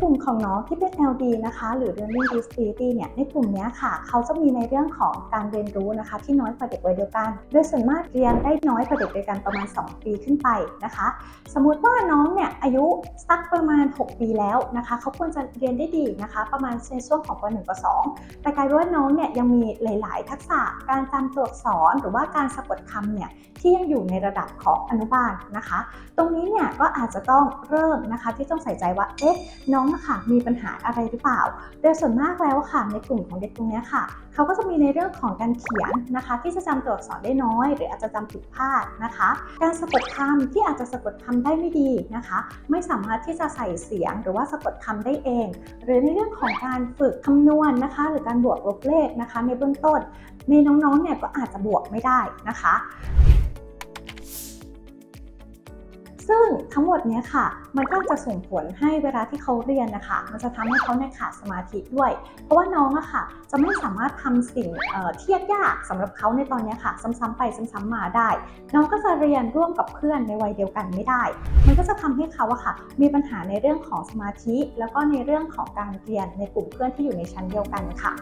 กลุ่มของน้องที่เป็น LD นะคะ หรือ Learning Disability เนี่ย ในกลุ่มนี้ค่ะ เขาจะมีในเรื่องของการเรียนรู้นะคะ ที่น้อยกว่าเด็กวัยเดียวกัน โดยส่วนมากเรียนได้น้อยกว่าเด็กเดียวกันประมาณ 2 ปีขึ้นไปนะคะ สมมุติว่าน้องเนี่ยอายุสักประมาณ 6 ปีแล้วนะคะ เขาควรจะเรียนได้ดีนะคะ ประมาณในช่วงของป .1 ป .2 แต่กลายเป็นว่าน้องเนี่ยยังมีหลาย ๆ ทักษะการจำตัวอักษรหรือว่าการสะกดคำเนี่ยที่ยังอยู่ในระดับของอนุบาลนะคะ ตรงนี้เนี่ยก็อาจจะต้องเริ่มนะคะที่ต้องใส่ใจว่าเอ๊ะน้องอะค่ะมีปัญหาอะไรหรือเปล่า โดยส่วนมากแล้วค่ะในกลุ่มของเด็กตรงนี้ค่ะเขาก็จะมีในเรื่องของการเขียนนะคะ ที่จะจำตัวอักษรได้น้อย หรืออาจจะจำผิดพลาดนะคะ การสะกดคำที่อาจจะสะกดคำได้ไม่ดีนะคะ ไม่สามารถที่จะใส่เสียงหรือว่าสะกดคำได้เอง หรือในเรื่องของการฝึกคำนวณนะคะ หรือการบวกลบเลขนะคะ ในเบื้องต้นในน้องๆเนี่ยก็อาจจะบวกไม่ได้นะคะ ซึ่งทั้งหมดเนี้ยค่ะ มันก็จะส่งผลให้เวลาที่เขาเรียนนะคะ มันจะทำให้เขาเนี่ยขาดสมาธิด้วย เพราะว่าน้องอะค่ะ จะไม่สามารถทำสิ่งเที่ยากๆสำหรับเขาในตอนนี้ค่ะ ซ้ำๆไปซ้ำๆมาได้ น้องก็จะเรียนร่วมกับเพื่อนในวัยเดียวกันไม่ได้ มันก็จะทำให้เขาอะค่ะ มีปัญหาในเรื่องของสมาธิ แล้วก็ในเรื่องของการเรียนในกลุ่มเพื่อนที่อยู่ในชั้นเดียวกันค่ะ